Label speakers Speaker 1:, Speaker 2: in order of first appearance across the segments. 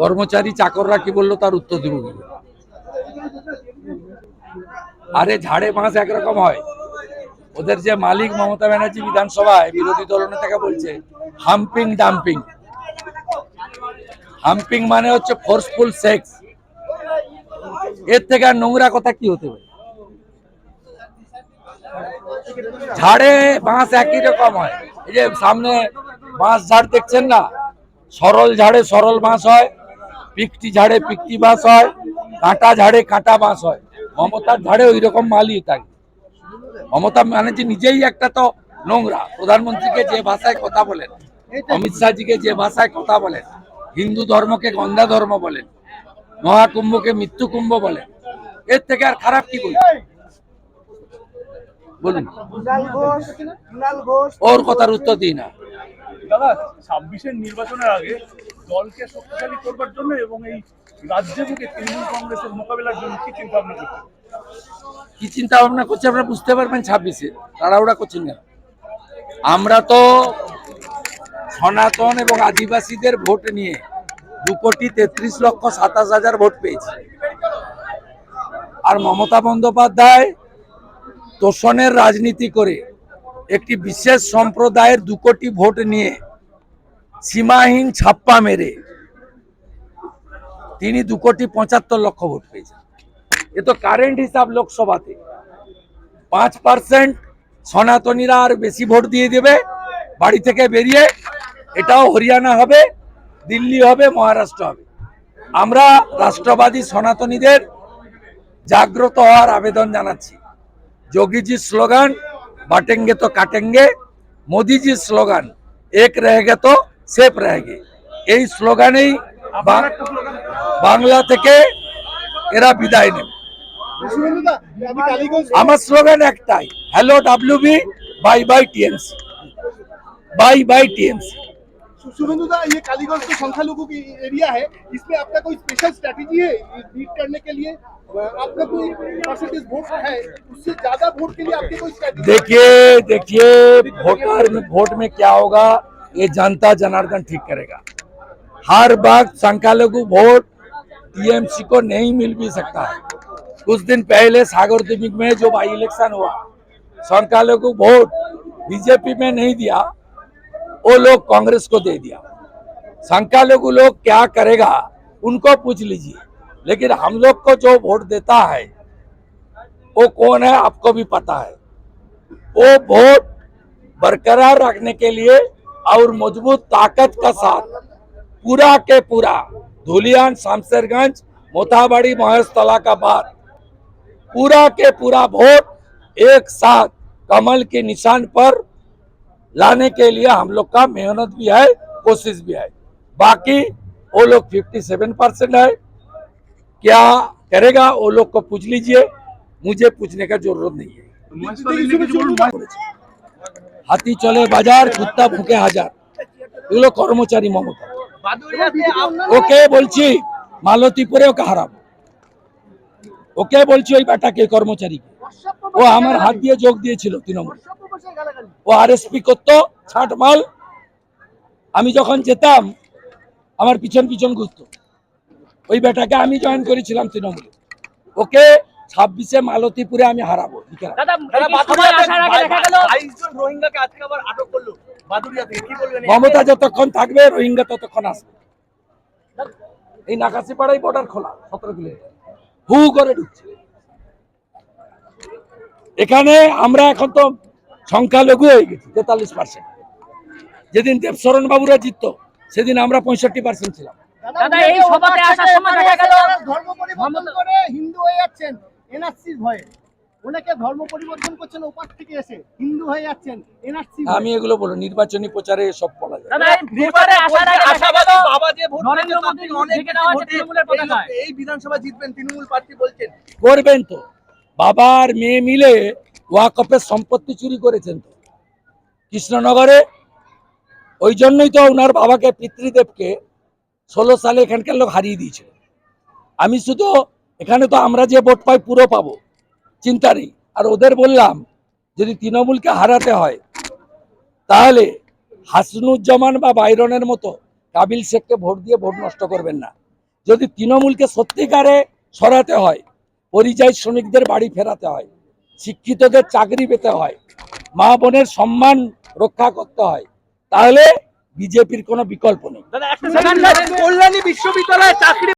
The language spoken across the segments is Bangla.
Speaker 1: কর্মচারী চাকররা কি বলল তার উত্তর দিব। আরে ঝাড়ে বাঁশ একরকম হয়। ওদের যে মালিক মমতা ব্যানার্জি বিধানসভায় বিরোধী দলনেতাকে বলছে, হাম্পিং ডাম্পিং। হাম্পিং মানে হচ্ছে ফোর্সফুল সেক্স এর থেকে আর নোংরা কথা কি হতে পারে? ঝাড়ে বাঁশ একই রকম হয়। এই যে সামনে বাঁশ ঝাড় দেখছেন না? সরল ঝাড়ে সরল বাঁশ হয় পিকটি ঝাড়ে পিকটি বাঁশ হয় কাঁটা ঝাড়ে কাঁটা বাঁশ হয়। মমতার ঝাড়ে ওই রকম মালই থাকে মমতা ব্যানার্জি নিজেই একটা তো নোংরা। প্রধানমন্ত্রীকে যে ভাষায় কথা বলেন অমিত শাহজিকে যে ভাষায় কথা বলেন হিন্দু ধর্মকে গন্ধা ধর্ম বলেন মহাকুম্ভকে মৃত্যু কুম্ভ বলেন এর থেকে আর খারাপ কি বলি বলুন। ওর কথার উত্তর দিই না।
Speaker 2: দাদা, ছাব্বিশের নির্বাচনের আগে দলকে শক্তিশালী করবার জন্য এবং এই রাজ্যে থেকে তৃণমূল কংগ্রেসের মোকাবিলার জন্য কি চিন্তা ভাবনা করছেন?
Speaker 1: কি চিন্তা ভাবনা করছে আপনারা বুঝতে পারবেন ছাব্বিশে। তাড়াহুড়া করছেন কেন? আমরা তো সনাতন এবং আদিবাসীদের ভোট নিয়ে দু কোটি তেত্রিশ লক্ষ সাতাশ হাজার ভোট পেয়েছি। আর মমতা বন্দ্যোপাধ্যায় তোষণের রাজনীতি করে একটি বিশেষ সম্প্রদায়ের দু কোটি ভোট নিয়ে সীমাহীন ছাপ্পা মেরে তিনি দু কোটি পঁচাত্তর লক্ষ ভোট পেয়েছেন। এ তো কারেন্ট হিসাব লোকসভাতে। পাঁচ পার্সেন্ট সনাতনীরা আর বেশি ভোট দিয়ে দেবে, বাড়ি থেকে বেরিয়ে এটাও হরিয়ানা হবে, দিল্লি হবে, মহারাষ্ট্র হবে। আমরা রাষ্ট্রবাদী সনাতনীদের জাগ্রত হওয়ার আবেদন জানাচ্ছি। যোগীজি স্লোগান, বাটেঙ্গে তো কাটেঙ্গে মোদিজি স্লোগান, এক রহেগে তো সেফ রহেগে এই স্লোগানেই বা- বাংলা থেকে এরা বিদায় নেবে
Speaker 3: শুভেন্দুদা আপনি কালীগঞ্জ
Speaker 1: আমার স্লোগান একটাই hello WB bye bye TMC bye bye TMC
Speaker 3: शुभेंदुदा ये कालीगंज तो संख्यालघु की एरिया है इसमें आपका कोई स्पेशल स्ट्रैटेजी है बीट करने के लिए आपका कोई परसेंटेज वोट है उससे ज्यादा वोट के लिए आपकी कोई स्ट्रैटेजी
Speaker 1: देखिए देखिए वोटर में वोट में क्या होगा ये जनता जनार्दन ठीक करेगा। हर वक्त संख्यालघु वोट टीएमसी को नहीं मिल भी सकता है। कुछ दिन पहले सागर दिमिक में जो बाई इलेक्शन हुआ संख्यालघु वोट बीजेपी में नहीं दिया, वो लोग कांग्रेस को दे दिया। संख्यालघु लोग क्या करेगा, उनको पूछ लीजिए। लेकिन हम लोग को जो वोट देता है, वो कौन है, आपको भी पता है। वो वोट बरकरार रखने के लिए और मज़बूत ताकत का साथ। पूरा के पूरा, धुलियान शामसरगंज मोथाबाड़ी महेशतला का बाद पूरा के पूरा वोट एक साथ कमल के निशान पर लाने के लिए हम लोग का मेहनत भी है, कोशिश भी है। बाकी वो लोग 57 परसेंट है। क्या करेगा वो लोग को पूछ लीजिए, मुझे पूछने का ज़रूरत नहीं है। হাতি চলে বাজার, কুত্তা ফুকে হাজার। এগুলো কর্মচারী মমতা। ওকে বলছি মালতীপুরে ওকে হারাবো। ওকে বলছি ওই বেটাকে কর্মচারীকে। ও আমার হাত দিয়ে যোগ দিয়েছিল তৃণমূল। ও আরএসপি করতো, ছাট মাল। আমি যখন যেতাম, আমার পিছন পিছন ঘুরতো। ওই বেটাকে আমি জয়েন করেছিলাম তৃণমূলে। ওকে ছাব্বিশে মালতীপুরে আমি হারাবো বিকেল
Speaker 4: দাদা এই সময় আসার আগে দেখা গেল।
Speaker 2: বাইশজন রোহিঙ্গাকে আজকে আবার আটক করল। বাদুরিয়া থেকে কি বলবেন
Speaker 1: মমতা যতক্ষণ থাকবে রোহিঙ্গা ততক্ষণ আসবে। এই নাকাশিপাড়াই বর্ডার খোলা সতেরো কিলোমিটার। হু করে ঢুকছে। এখানে আমরা এখন তো সংখ্যালঘু হয়ে গেছি তেতাল্লিশ পার্সেন্ট যেদিন দেবশরণ বাবুরা জিততো সেদিন আমরা পঁয়ষট্টি পার্সেন্ট ছিলাম।
Speaker 4: দাদা এই সভাতে আসার সময় দেখা গেল
Speaker 3: ধর্ম পরিবর্তন করে হিন্দু হয়ে যাচ্ছেন এনআরসির ভয়ে। ওনাকে ধর্ম পরিবর্তন করছেন ওপার থেকে এসে হিন্দু হয়ে যাচ্ছেন এনআরসি
Speaker 1: আমি এগুলো বলো নির্বাচনী প্রচারে সব বলা যায়।
Speaker 4: এই নির্বাচনে আসার আগে দেখা
Speaker 2: বাবা যে ভোট
Speaker 4: নরেন্দ্র মোদী
Speaker 2: অনেক
Speaker 4: ঢেকে
Speaker 2: বেশি
Speaker 4: দেওয়া হচ্ছে
Speaker 2: ভোটে
Speaker 4: তৃণমূলের
Speaker 2: এই এই বিধানসভা জিতবেন তৃণমূল প্রার্থী বলছেন।
Speaker 1: করবেন তো। বাবার মেয়ে মিলে ওয়াকফের সম্পত্তি চুরি করেছেন তো। কৃষ্ণনগরে ওই জন্যই তো ওনার বাবাকে পিতৃদেবকে ষোলো সালে এখানকার লোক হারিয়ে দিয়েছিল। আমি শুধু এখানে তো আমরা যে ভোট পাই পুরো পাবো, চিন্তা নেই। আর ওদের বললাম, যদি তৃণমূলকে হারাতে হয়, তাহলে
Speaker 3: হাসনুজ্জামান বা বাইরনের মতো কাবিল শেখকে ভোট দিয়ে ভোট নষ্ট করবেন না। যদি তৃণমূলকে সত্যিকারে সরাতে হয়, পরিযায়ী শ্রমিকদের বাড়ি ফেরাতে হয়, শিক্ষিতদের চাকরি পেতে হয়, মা বোনের সম্মান রক্ষা করতে হয়, তাহলে বিজেপির কোনো বিকল্প নেই।
Speaker 2: কল্যাণী বিশ্ববিদ্যালয়ে চাকরি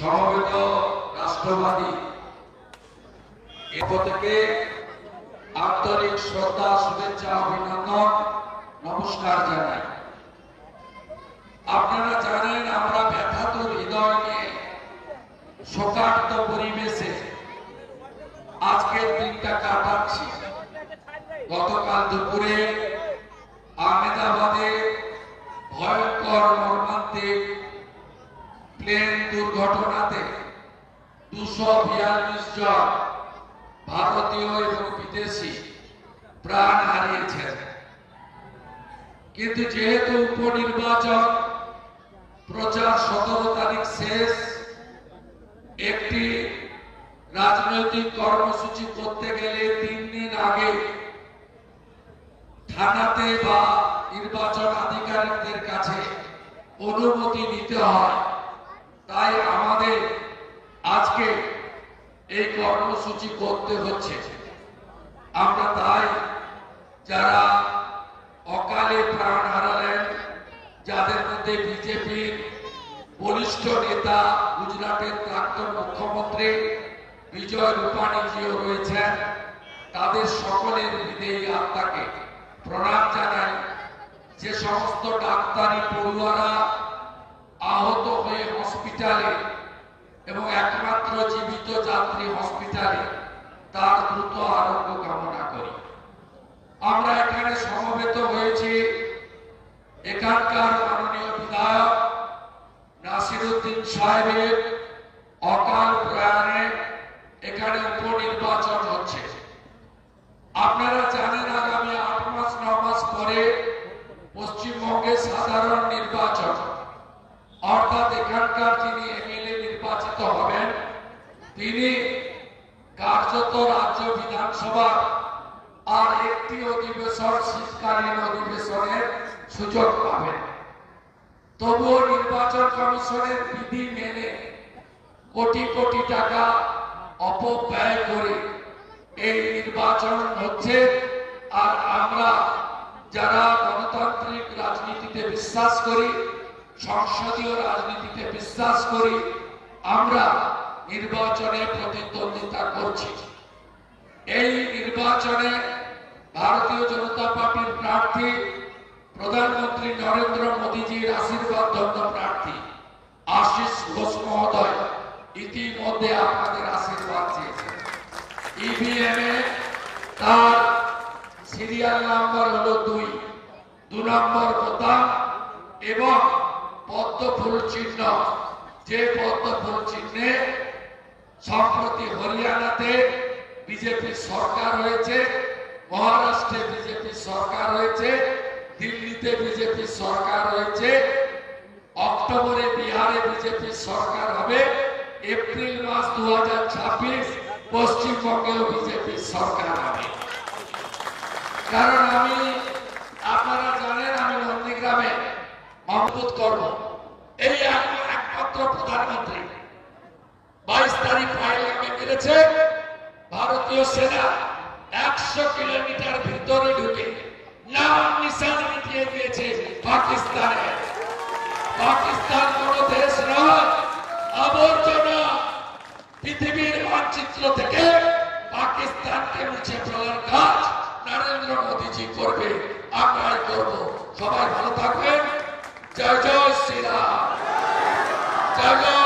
Speaker 1: সমবেত রাষ্ট্রবাদী। থেকে আন্তরিক শ্রদ্ধা, শুভেচ্ছা, অভিনন্দন, নমস্কার জানাই। আপনারা জানেন আমরা ব্যথাতুর হৃদয় নিয়ে শোকার্ত পরিবেশে আজকের দিনটা কাটাচ্ছি। গতকাল দুপুরে আহমেদাবাদে ভয়ঙ্কর মর্মান্তিক প্লেন দুর্ঘটনাতে দুশো বিয়াল্লিশ জন ভারতীয় এবং বিদেশি প্রাণ হারিয়েছেন। কিন্তু যেহেতু উপনির্বাচন প্রচার সতেরো তারিখ শেষ, একটি রাজনৈতিক কর্মসূচি করতে গেলে তিন দিন আগে থানাতে বা নির্বাচন আধিকারিকদের কাছে অনুমতি নিতে হয়। তাই আমাদের আজকে এই কর্মসূচি করতে হচ্ছে। আমরা তাই যারা অকালে প্রাণ হারালেন, যাদের মধ্যে বিজেপির বরিষ্ঠ নেতা, গুজরাটের প্রাক্তন মুখ্যমন্ত্রী বিজয় রূপানীজিও রয়েছেন, তাদের সকলের হৃদয় আত্মাকে প্রণাম জানাই। যে সমস্ত ডাক্তারি পড়ুয়ারা আহত হয়ে হসপিটালে এবং একমাত্র জীবিত যাত্রী হসপিটালে তার দ্রুত আরোগ্য কামনা করি। আমরা এখানে সমবেত হয়েছি। এখানকার মাননীয় বিধায়ক নাসিরুদ্দিন সাহেবের অকাল প্রয়াণে এখানে উপনির্বাচন হচ্ছে আপনারা জানেন আগামী আট মাস ন মাস পরে পশ্চিমবঙ্গে সাধারণ নির্বাচন অর্থাৎ এখানকার যিনি এমএলএ নির্বাচিত হবেন, তিনি কার্যত রাজ্য বিধানসভা আর একটি অধিবেশন শীতকালীন অধিবেশনের সুযোগ পাবেন। তবুও নির্বাচন কমিশনের বিধি মেনে কোটি কোটি টাকা অপব্যয় করে এই নির্বাচন হচ্ছে, আর আমরা যারা গণতান্ত্রিক রাজনীতিতে বিশ্বাস করি সংসদীয় রাজনীতিতে বিশ্বাস করি আমরা নির্বাচনে প্রতিদ্বন্দ্বিতা করছি। এই নির্বাচনে ভারতীয় জনতা পার্টির প্রার্থী প্রধানমন্ত্রী নরেন্দ্র মোদীজির আশীর্বাদ ধন্য প্রার্থী আশিস ঘোষ মহোদয় ইতিমধ্যে আপনাদের আশীর্বাদ চেয়েছেন ইভিএম এ তার সিরিয়াল নাম্বার হলো দুই। দু নম্বর বোতাম এবং পদ্ম চিহ্ন। যে পদ্ম চিহ্নে সম্প্রতি হরিয়ানাতে বিজেপি সরকার হয়েছে, মহারাষ্ট্রে বিজেপি সরকার হয়েছে, দিল্লিতে বিজেপি সরকার হয়েছে, অক্টোবরে বিহারে বিজেপি সরকার হবে, এপ্রিল মাস দু হাজার ছাব্বিশ পশ্চিমবঙ্গেও বিজেপি সরকার হবে। কারণ আমি আপনারা জানেন আমি নন্দীগ্রামে মহবুত করব এই এক- একমাত্র প্রধানমন্ত্রী। বাইশ তারিখ পাহেলগামে মেরেছে। ভারতীয় সেনা একশো কিলোমিটার ভিতরে ঢুকে পাকিস্তানে। করবে। সবাই ভালো জাগো শিলা জাগো